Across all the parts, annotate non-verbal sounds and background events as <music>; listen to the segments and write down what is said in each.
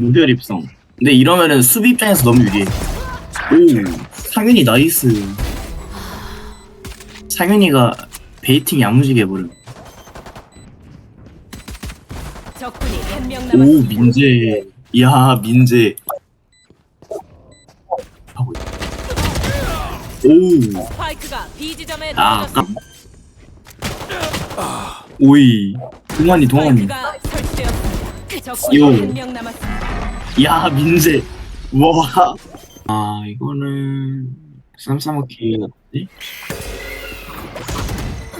무별 입성. 근데 이러면은 수비 입장에서 너무 유리해. 오, 상윤이 나이스. 상윤이가 베이팅 야무지게 해버려. 적군이 한 명 오, 남았습니다. 민재. 이야, 민재. 하고 있다. 오, 스파이크가 B 지점에 아. 떨어졌습니다. 오이. 동환이, 동환이. 스파이크가 설치되었습니다. 적군이 요. 한 명 남았습니다. 야, 민재. 와. 아, 이거는 쌈싸먹기 같지?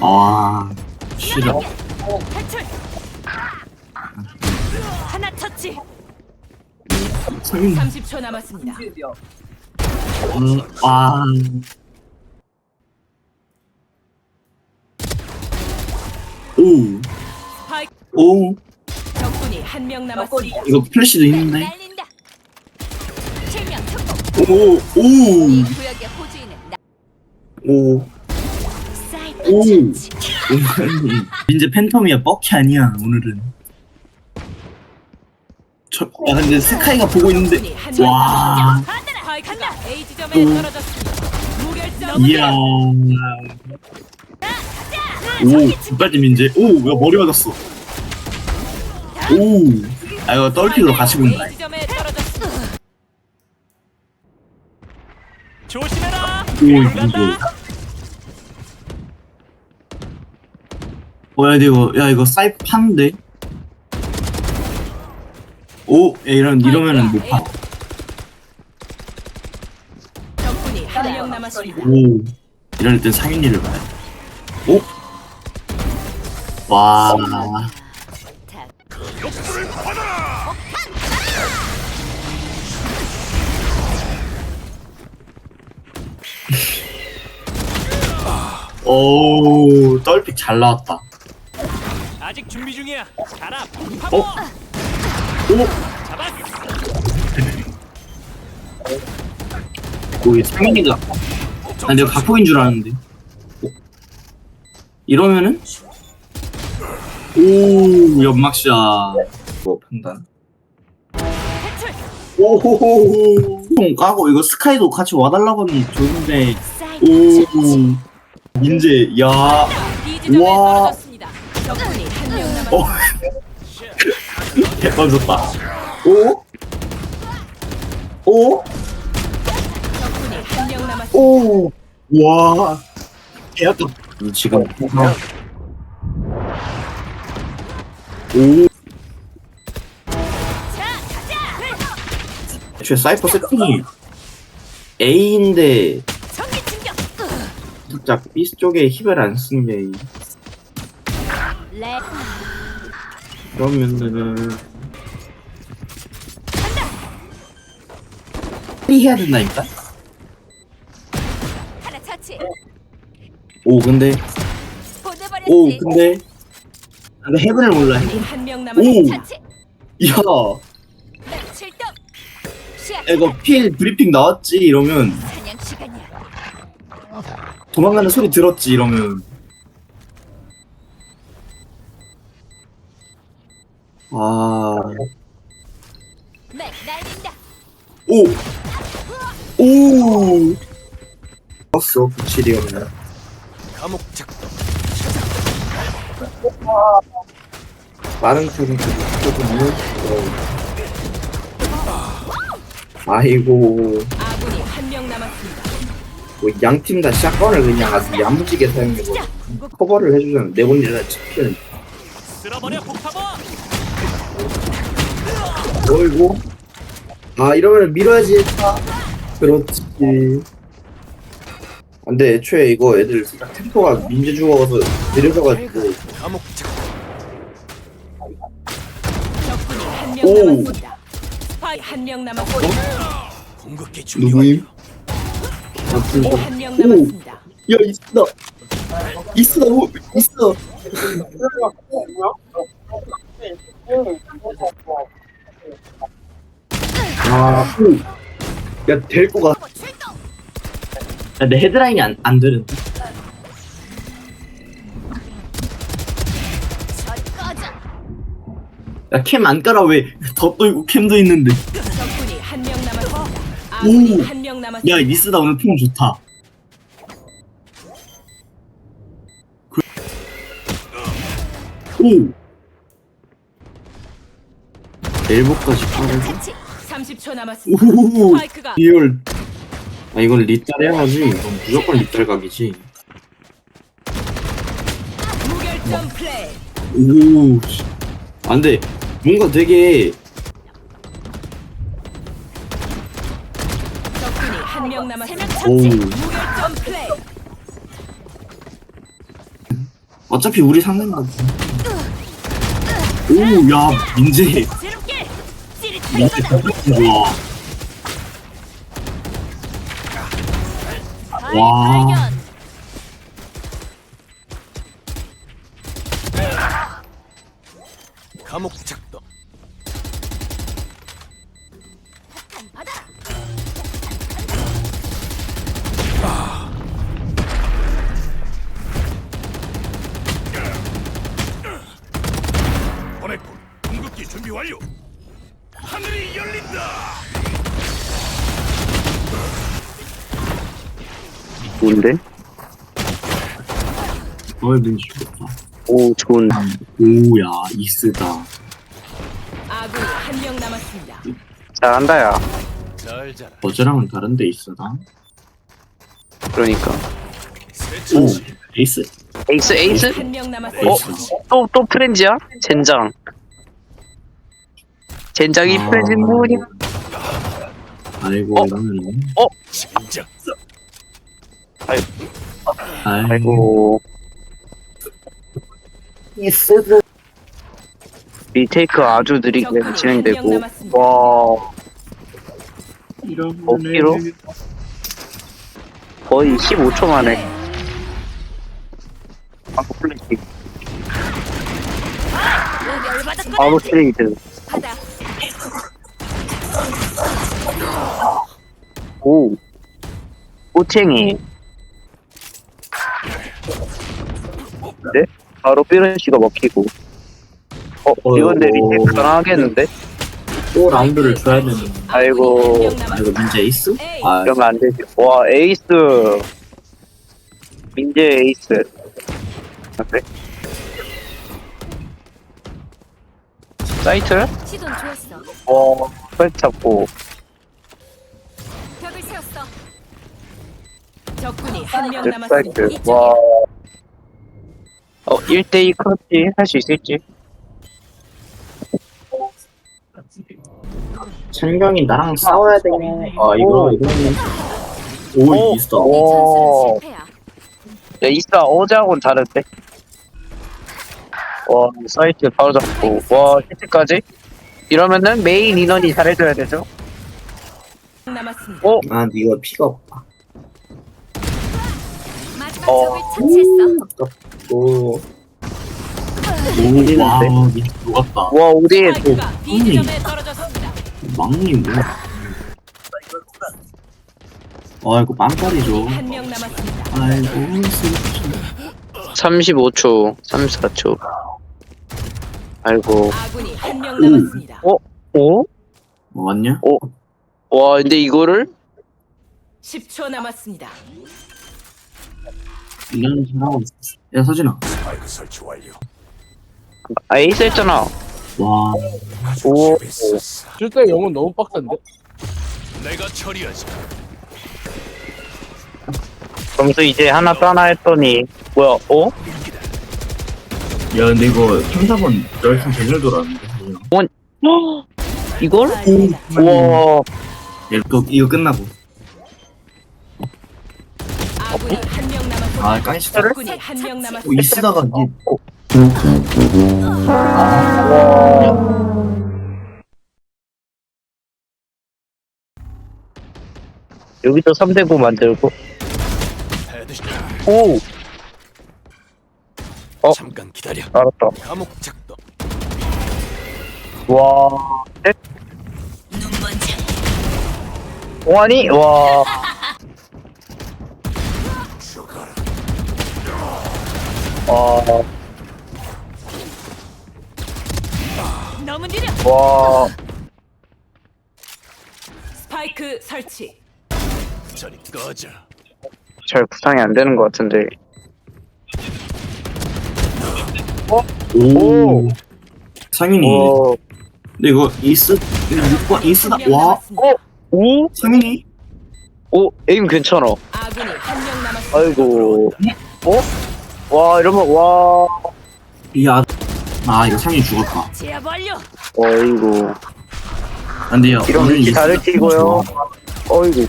아, 싫어. 탈출. 하나 터치. 상윤. 30초 남았습니다. 음, 아. 오, 스파이크 오, 적군이 한 명 남았습니다. 이거 플래시도 있는데? 오, 오, 이 구역의 호주인은 나. 오, 사이퍼 오. 처치. 민재 <laughs> 팬텀이야, 뻑이 아니야, 오늘은. 저, 야, 근데 스카이가 보고 있는데, 와, 남았습니다. 스파이크가 A 지점에 오. 떨어졌습니다. 무결점. 이야. 오, 끝까지 민재. 오, 야, 머리 맞았어. 오, 아, 이거 떨키로 같이 본다. A 지점에 떨어졌습니다. 조심해라. 오, 이거. 어, 야, 근데 이거, 야, 이거 사이프 파는데? 오, 야, 이런, 이러면은 못 파. 적군이 한 명 남았습니다. 오, 이럴 땐 상윤이를 봐야 돼. 오? 와, 오, 떨픽 잘 나왔다. 아직 준비 중이야. 가라. 어? 파워. 오, 잡았어. 거기 상윤이가, 아, 내가 각폭인 줄 알았는데. 어? 이러면은? 오, 연막샷. 뭐, 판단. 탈출. 오호호호. 형 까고, 이거 스카이도 같이 와달라고 하면 좋은데. 오. 민재, 야. 명 어. <laughs> 개 던졌다. 오? 오? 오. 와. 개 아까. 지금. 오. 자, 가자. 애초에 사이퍼 세팅이 A인데. 살짝 B 쪽에 힙을 안 쓰는 게 레. 그러면은 이 해야 된다니까? 오 근데. 오 근데 근데 헤븐을 몰라 오. 남았습니다. 처치. 야 네. 이거 필 브리핑 나왔지 이러면. 도망가는 소리 들었지 이러면 아 맥 날린다. 오! 오! 봤어, 97이었네. 감옥 작동. 빠른 쪽은 조금은, 아이고, 아군이 한 명 남았습니다. 뭐, 양팀 다 샷건을 그냥 아주 야무지게 사용해서 커버를 해주잖아. 네 번이나 치킨. 쓸어버려 폭파버. 어이구. 아, 이러면 밀어야지, 했다. 그렇지. 근데 애초에 이거 애들 딱 템포가 민재 죽어서 느려져가지고, 감옥 작동. 적군이 한명 오. 남았습니다. 스파이 한명 남았습니다. 궁극기 준비 누구임? 완료. 한명 남았습니다. 야 있어 있어 뭐 있어 아야 될 거가 야내 헤드라인이 안, 안 되는데 전 꺼져. 나캠안 깔아 왜 덧도 있고 캠도 있는데 아군이 오. 한명야 남았습니다. 리스다 오늘 폼 좋다 그... 오 엘보까지 빠르고 30초 남았습니다. 오호호 스파이크가 리얼 아 이건 리딸 해야지 이건 무조건 리딸 각이지 무결점 플레이. 오 씨. 아, 근데 뭔가 되게 적군이 한 명 남았습니다. 오 무결점 플레이. 어차피 우리 상대인가 오야 민재. 민재 진짜 좋아. 와. 감옥 작 좋은데? 어이 민재 좋다 오, 좋은. 오야 이스다 아군이 한명 남았습니다. 잘한다, 야. 자라. 어제랑은 다른데 이스다 그러니까. 오. 에이스 에이스, 에이스? 한 명 남았습니다. 어? 에이스 또, 또 프렌즈야? 젠장. 젠장이 아. 프렌즈 뭐냐? 아이고 어? 이러면은 진짜. 아이고 아이고. 리테이크 아주 느리게 진행되고. 와, 어깨로? 거의 15초 만에. 바로 플레이. 바로 트레이드. 오. 꼬챙이. 네? 바로 삐런씨가 먹히고. 어, 어, 이건데 어. 리테이크 가능하겠는데? 또 라운드를 줘야 되는 아이고. 아 이거 민재 에이스? 에이. 아 이러면 안 되지. 와, 에이스. 민재 에이스. 아, 그래? 사이트? 시돈 좋았어. 와, 빨리 잡고. 벽을 세웠어. 적군이 한명 네, 남았습니다. 사이트. 와. 어, 1대2 크러치 할 수 있을지? 찬경이 나랑 싸워야 되네 아 이거 오. 이거는 오. 오 이스다 오. 야, 이싸 어제하고는 다른데? 와, 사이트 바로 잡고. 와, 히트까지? 이러면은 메인 인원이 잘해줘야 되죠? 남았습니다. 어? 아 근데 이거 피가 없다 마지막 어. 적을 처치했어. 는데? 와 민재 녹았다 와, 우리, 스파이크가 B 지점에 떨어졌습니다. 막님 뭐야 아 이거 빵빠리죠 한 명 남았습니다. 아이고 슬프죠 35초, 34초. 아이고. 아군이 한 명 남았습니다. 어? 어? 뭐 왔냐? 와, 근데 이거를? 10초 남았습니다. 이런 잘하고 있었어 야 서진아 스파이크 설치 완료. 아, 에이스 했잖아. 와 오. 실제 영은 너무 빡센데? 내가 처리하지. 점수 이제 하나 따나 했더니, 뭐야, 어? 야 근데 이거 3, 4번 열심히 제대로 돌았는데 서진아 이걸? 아, 우와, 이거, 이거 끝나고 아군이. 아 까이시다 적군이 한명오 남았습니다. 이 쓰다가 니 여기도 3대9 만들고. 오! 어? 잠깐 기다려. 알았다. 감옥 작동. 와, 넷? 동환이? 와, 죽어라. 와, 마음은 느려. 와 스파이크 설치. 저리 꺼져. 잘 구상이 안 되는 것 같은데 오. 상윤이. 오 근데 이거 이스 이거 6번 이스다. 한명 와. 남았습니다. 오? 상윤이. 오 에임 괜찮아 아군이 한 명 남았습니다. 아이고 어? 와 이러면 와 이야. 아 이거 상윤이 죽었다. 제압 완료. 어이구 안 돼요. 이런 위치 다를 튀고요 좋아. 어이구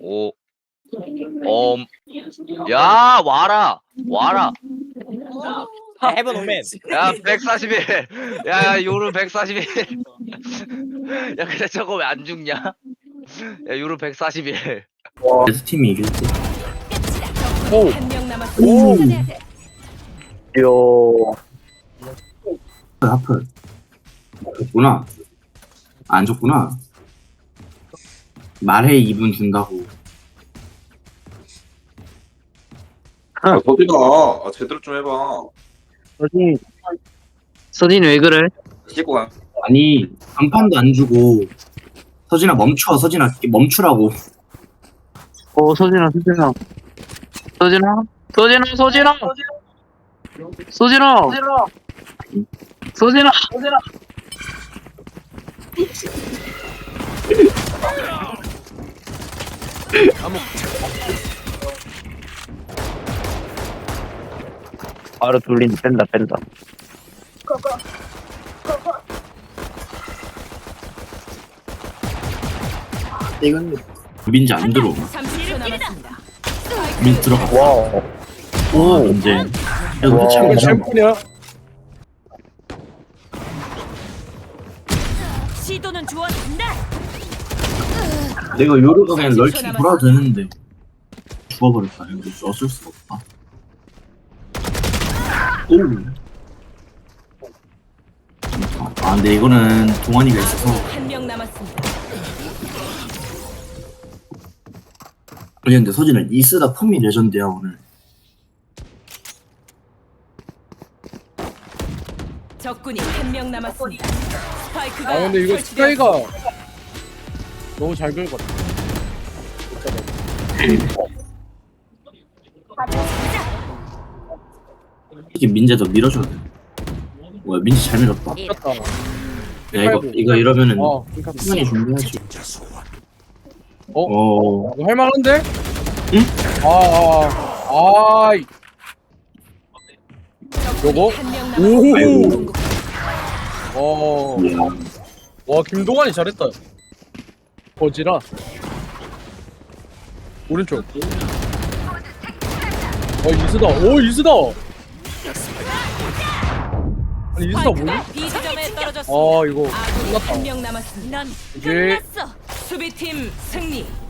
오. 엄. 야, 와라. 와라. 헤븐 오맨 야, 141. 야, 야, 요루 141. <laughs> 야, 근데 저거 왜 안 죽냐? 야, 요루 141. 레드 팀이 이길 때. 오. 한명 남았습니다. 이야 하플. 줬구나. 안 줬구나. 말해 2분 준다고. 아, 더디나. 아, 제대로 좀 해봐. 서진 서진 왜 그래? 씻고 가. 아니 간판도 안 주고 서진아 멈춰. 서진아 멈추라고. 어 서진아 서진아. 서진아? 서진아 서진아! 서진아! 서진아! 바로 돌린 뺀다 뺀다 이건 민지 안 들어. 30초 남았습니다. 민 들어가. 와우 오 민지. 이거 와. 해체하면 되잖아. 챔프냐? 시도는 좋았습니다. 내가 요르가 그냥 럴킹 돌아도 되는데 죽어버렸다. 이거 어쩔 수가 없다. 오. 아 근데 이거는 동환이가 있어서 한 명 남았습니다. 아니 근데 서진은 이스다 폼이 레전드야 오늘. 적군이 한 명 남았습니다. 스파이크가 아 근데 이거. 스카이가 너무 잘 긁었다 이게 민재 더 밀어줘야 돼. 뭐야 민재 잘 밀었다. 겼다 야 이거 이거 이러면은 어 그니까 충분히 준비하지. 소원. 어. 이거 할만한데? 응? 아 아 아 이 요거? 한명 오. 남았습니다. 어. 와 김동환이 잘했다 거지라 오른쪽 어 이수다 오 이수다 아니 이수다 뭐야? 스파이크가 B 지점에 떨어졌습니다. 아 이거 아군이 끝났다 한명 남았습니다. 넌 이제 수비팀 승리.